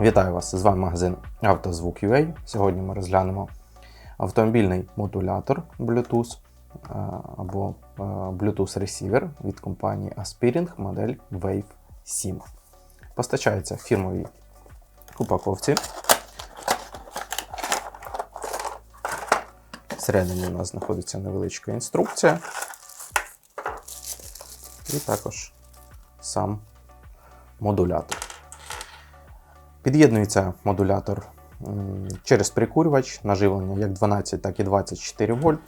Вітаю вас! З вами магазин «Автозвук.UA». Сьогодні ми розглянемо автомобільний модулятор Bluetooth е, або е, Bluetooth Receiver від компанії Aspiring модель Wave 7. Постачається в фірмовій упаковці. Всередині у нас знаходиться невеличка інструкція. І також сам модулятор. Під'єднується модулятор через прикурювач наживлення як 12, так і 24 вольт.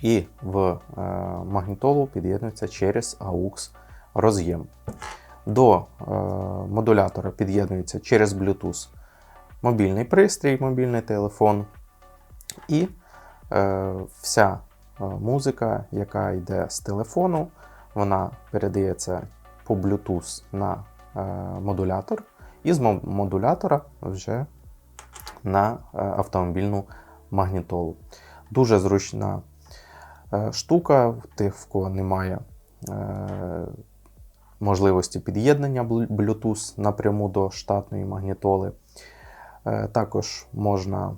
І в е, магнітолу під'єднується через AUX роз'єм. До е, модулятора під'єднується через Bluetooth мобільний пристрій, мобільний телефон. І е, вся музика, яка йде з телефону, вона передається по Bluetooth на модулятор, і з модулятора вже на е, автомобільну магнітолу. Дуже зручна е, штука, в тих, в кого немає е, можливості під'єднання Bluetooth напряму до штатної магнітоли. Також можна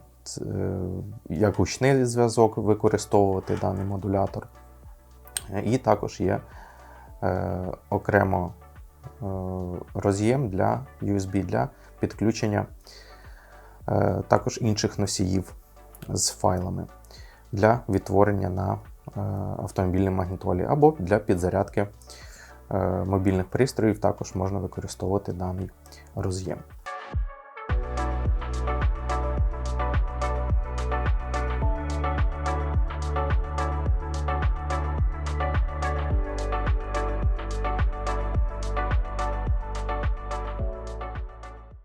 як гучний зв'язок використовувати даний модулятор. І також є окремо роз'єм для USB для підключення е, також інших носіїв з файлами для відтворення на е, автомобільній магнітолі або для підзарядки е, мобільних пристроїв також можна використовувати даний роз'єм.